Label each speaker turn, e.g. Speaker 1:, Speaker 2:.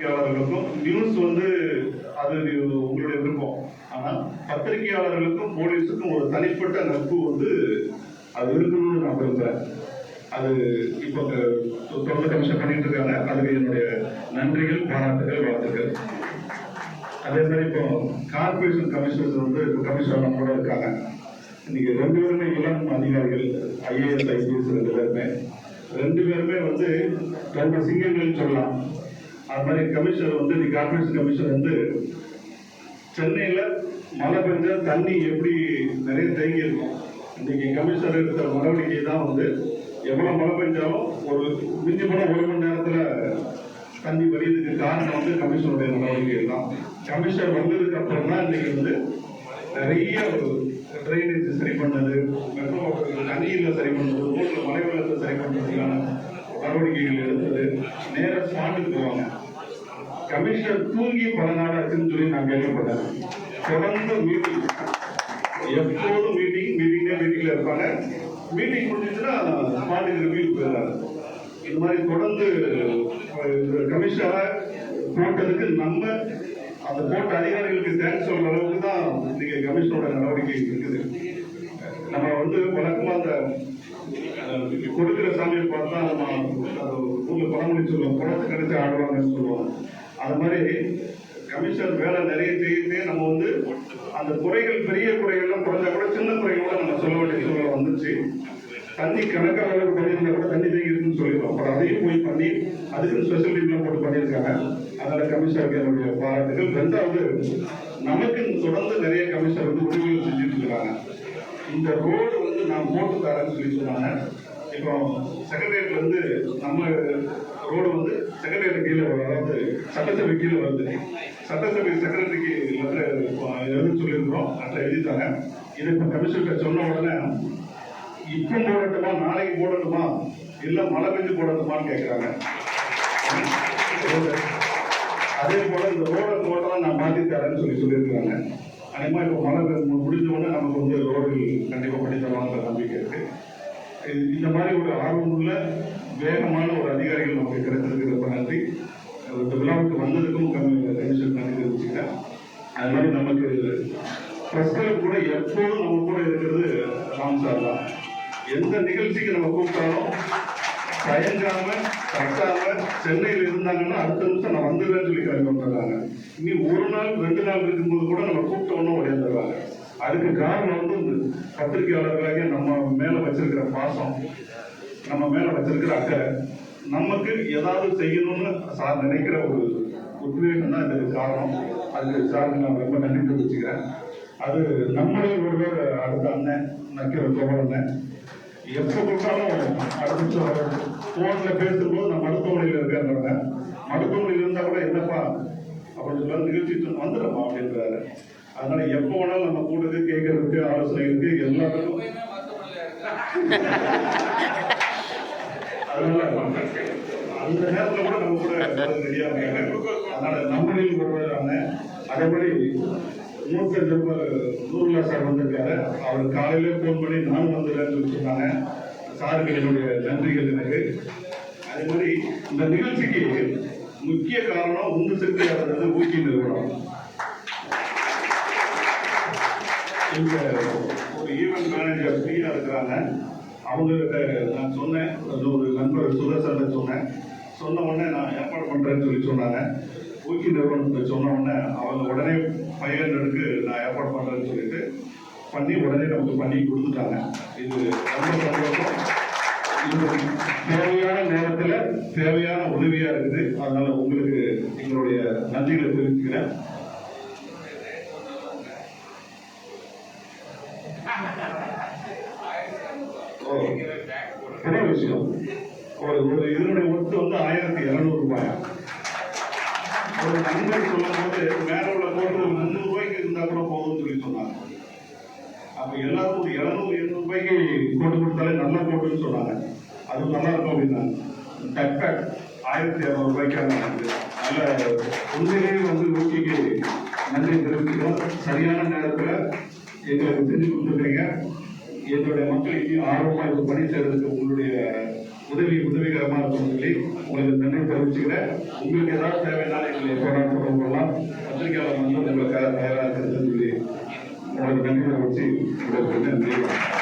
Speaker 1: பத்திரிகையாளர்களுக்கும் news வந்து அது உங்களுடைய விருப்பம். ஆனா பத்திரிகையாளர்களுக்கும் போலீஸுக்கும் ஒரு தனிப்பட்ட நட்பு வந்து அது இருக்கணும்னு நான் விரும்புகிறேன் அது இப்போ தொடர்ந்து கமிஷன் பண்ணிட்டு இருக்காங்க. அதுக்கு என்னுடைய நன்றிகள் பாராட்டுகள் வாழ்த்துக்கள். அதே மாதிரி இப்போ கார்பரேஷன் கமிஷனர் வந்து இப்போ கமிஷனர் கூட இருக்காங்க. இன்னைக்கு ரெண்டு பேருமே இளம் அதிகாரிகள் ஐஏஎஸ் ஐபிஎஸ் ரெண்டு பேருமே. ரெண்டு பேருமே வந்து ரெண்டு சிங்கங்கள்னு சொல்லலாம். அது மாதிரி கமிஷனர் வந்து இன்னைக்கு கார்பரேஷன் கமிஷன் வந்து சென்னையில் மழை பெஞ்சால் தண்ணி எப்படி நிறைய தேங்கி இருக்கும். இன்னைக்கு கமிஷனர் எடுத்த நடவடிக்கை தான் வந்து எவ்வளோ மழை பெஞ்சாலும் ஒரு மிஞ்சி போன ஒரு மணி நேரத்தில் தண்ணி வரியதுக்கு காரணம் வந்து கமிஷனுடைய நடவடிக்கை தான். கமிஷனர் வந்ததுக்கு அப்புறம் தான் இன்னைக்கு வந்து நிறைய ட்ரைனேஜ் சரி பண்ணது மெட்ரோ தண்ணியில் சரி பண்ணது ரோட்டில் மழை வெள்ளத்தை சரி பண்ணுறதுக்கான நடவடிக்கைகள் எடுத்தது. நேராக ஸ்பாட்டுக்கு போவாங்க. கமிஷனர் தூங்கி பல நாள் சொல்லி நான் கேள்விப்பட்டேன். தொடர்ந்து மீட்டிங் எப்போதும் மீட்டிங் மீட்டிங்ல மீட்டிங்ல இருப்பாங்க. மீட்டிங் முடிஞ்சிச்சுன்னா பாட்டுக்கு ரிவ்யூ போயிடுறாங்க இந்த மாதிரி தொடர்ந்து கமிஷனரை போட்டதுக்கு நம்ம அந்த போட்ட அதிகாரிகளுக்கு தேங்க்ஸ் சொல்ற அளவுக்கு தான் இன்னைக்கு கமிஷனோட நடவடிக்கை இருக்குது. நம்ம வந்து வழக்கமா அந்த அஹ், கொடுக்கிற சாமியை பார்த்தா நம்ம ஊர்ல பழமொழி சொல்லுவோம். குளத்து கிடைச்சி ஆடுவாங்கன்னு சொல்லுவோம். அது மாதிரி கமிஷன் வேலை நிறைய செய்யுதே நம்ம வந்து அந்த குறைகள் பெரிய குறைகள்லாம் குறைஞ்சா கூட சின்ன குறைகளோட நம்ம சொல்ல வேண்டிய சூழ்நிலை வந்துச்சு. தண்ணி கணக்கான அளவுக்கு பண்ணியிருந்தா கூட தண்ணி தேங்கி இருக்குன்னு சொல்லிடுவோம் அப்புறம் அதையும் போய் பண்ணி அதுக்கு ஸ்பெஷல் டீம்லாம் போட்டு பண்ணியிருக்காங்க. அதனால கமிஷனருக்கு என்னுடைய பாராட்டுகள். ரெண்டாவது நமக்கு தொடர்ந்து நிறைய கமிஷனர் வந்து உதவிகள் செஞ்சுட்டு இருக்கிறாங்க. இந்த ரோடு வந்து நான் போட்டு தரேன்னு சொல்லி சொன்னாங்க. இப்போ செக்ரட்டரியேட்ல இருந்து நம்ம ரோடு வந்து செக்ரட்டரியேட் கீழே அதாவது சட்டசபை கீழே வருது. சட்டசபை செக்ரட்டரிக்கு லெட்டர் எழுத சொல்லியிருக்கிறோம் லெட்டர் எழுதிட்டாங்க. இதை இப்போ கமிஷனர் சொன்ன உடனே இப்போ போடட்டுமா நாளைக்கு போடட்டுமா இல்லை மழை பெஞ்சு போடட்டுமான்னு கேட்குறாங்க அதே போல இந்த ரோட தோட்டம் நான் மாற்றி தரேன்னு சொல்லி சொல்லியிருக்காங்க அதேமா இப்போ மழை முடிஞ்ச உடனே நமக்கு வந்து ரோடு இந்த மாதிரி ஒரு ஆர்வமுள்ள வேகமான ஒரு அதிகாரிகள் நமக்கு கிடைத்திருக்கிறப்ப நன்றி. இந்த விழாவுக்கு வந்ததுக்கும் கமி- கமிஷன் நன்றி தெரிவிச்சுக்கிறேன் அது மாதிரி நமக்கு பிரஸ்களுக்கு கூட எப்போதும் நம்ம கூட இருக்கிறது ராம் சார் தான். எந்த நிகழ்ச்சிக்கு நம்ம கூப்பிட்டாலும் தயங்காம கட்டாம சென்னையில் இருந்தாங்கன்னா அடுத்த நிமிஷம் நான் வந்துடுறேன்னு சொல்லி கிளம்பி வந்துடுறாங்க. இனி ஒரு நாள் ரெண்டு நாள் இருக்கும்போது கூட நம்ம கூப்பிட்ட உடனே உடையாந்துடுறாங்க அதுக்கு காரணம் வந்து இந்த பத்திரிகையாளர்களாக நம்ம மேல வச்சிருக்கிற பாசம் நம்ம மேல வச்சிருக்கிற அக்கறை நமக்கு ஏதாவது செய்யணும்னு சார் நினைக்கிற ஒரு உத்வேகம் தான் இதுக்கு காரணம். அதுக்கு சாருக்கு நான் ரொம்ப நன்றி தெரிவிச்சுக்கிறேன். அது நம்மளே ஒருவர் அடுத்த அண்ணன் நக்கிற கோவல் அண்ணன் எப்போ கொடுத்தாலும் அடுத்த ஃபோனில் பேசும்போது நான் மருத்துவமனையில் இருக்கேன்றாங்க மருத்துவமனையில் இருந்தால் கூட என்னப்பா அப்படின்னு நிகழ்ச்சி வந்துடுறப்பா அப்படின்றாரு. அதனால எப்போ வேணாலும் நம்ம கூட்டது கேட்கறதுக்கு ஆலோசனைகளுக்கு எல்லாத்துக்கும் அதனால அந்த நேரத்துல கூட நம்ம கூட தெரியாம அதனால நம்மளில் ஒருவரான அதேபடி மூத்த நிருபர் நூறுல்லா சார் வந்திருக்காரு. அவர் காலையில போன் பண்ணி நானும் வந்துடுறேன்னு சொன்னாங்க. சாருக்கு என்னுடைய நன்றிகள் எனக்கு. அதே மாதிரி இந்த நிகழ்ச்சிக்கு முக்கிய காரணம் உந்து சக்தியாளர் ஊக்கி நிறுவனம். இந்த ஒரு ஈவெண்ட் மேனேஜர் ஃப்ரீயாக இருக்கிறாங்க. அவங்ககிட்ட நான் சொன்னேன். அது ஒரு நண்பர் சுதர்சன் சொன்னேன். சொன்ன உடனே நான் ஏற்பாடு பண்ணுறேன்னு சொல்லி சொன்னாங்க. ஊக்கி நிறுவனத்தை சொன்ன உடனே அவங்க உடனே ஃபைவ் ஹண்ட்ரடுக்கு நான் ஏற்பாடு பண்ணுறேன்னு சொல்லிட்டு பண்ணி உடனே நமக்கு பண்ணி கொடுத்துட்டாங்க. இது ரொம்ப சந்தோஷம். இது தேவையான நேரத்தில் தேவையான உதவியாக இருக்குது. அதனால் உங்களுக்கு எங்களுடைய நன்றிகளை தெரிவிச்சுக்கிறேன். ஓ, என்ன விஷயம் ஒரு ஒரு இதனுடைய ஒட்டு வந்து ஆயிரத்தி இருநூறு ரூபாயா ஒரு நண்பர் சொல்லும்போது மேல உள்ள கோட்டு முந்நூறு ரூபாய்க்கு இருந்தா கூட போதும்னு சொல்லி சொன்னாங்க அப்ப எல்லாரும் ஒரு இருநூறு எண்ணூறு ரூபாய்க்கு கோட்டு கொடுத்தாலே நல்ல கோட்டுன்னு சொன்னாங்க அது நல்லா இருக்கும் அப்படின்னாங்க டக்பேக் ஆயிரத்தி இரநூறு ரூபாய்க்கான நல்ல உண்மையிலேயே வந்து ஊக்கிக்கு நன்றி தெரிவிக்கிறோம் சரியான நேரத்தில் எங்களுக்கு செஞ்சு கொடுத்துருக்கீங்க எங்களுடைய மக்களுக்கு ஆர்வமாக இது பணி செய்யறதுக்கு உங்களுடைய உதவி உதவிகரமாக இருக்கும் சொல்லி உங்களுக்கு நன்றி தெரிவிச்சுக்கிறேன். உங்களுக்கு ஏதாவது தேவைன்னாலும் எங்களை எப்போ தொடர்பு கொள்ளலாம். பத்திரிகையாளர் வந்து உங்களுக்கு தயாராக இருக்கிறது சொல்லி உங்களுக்கு நன்றி தெரிவிச்சு உங்களுக்கு நன்றி.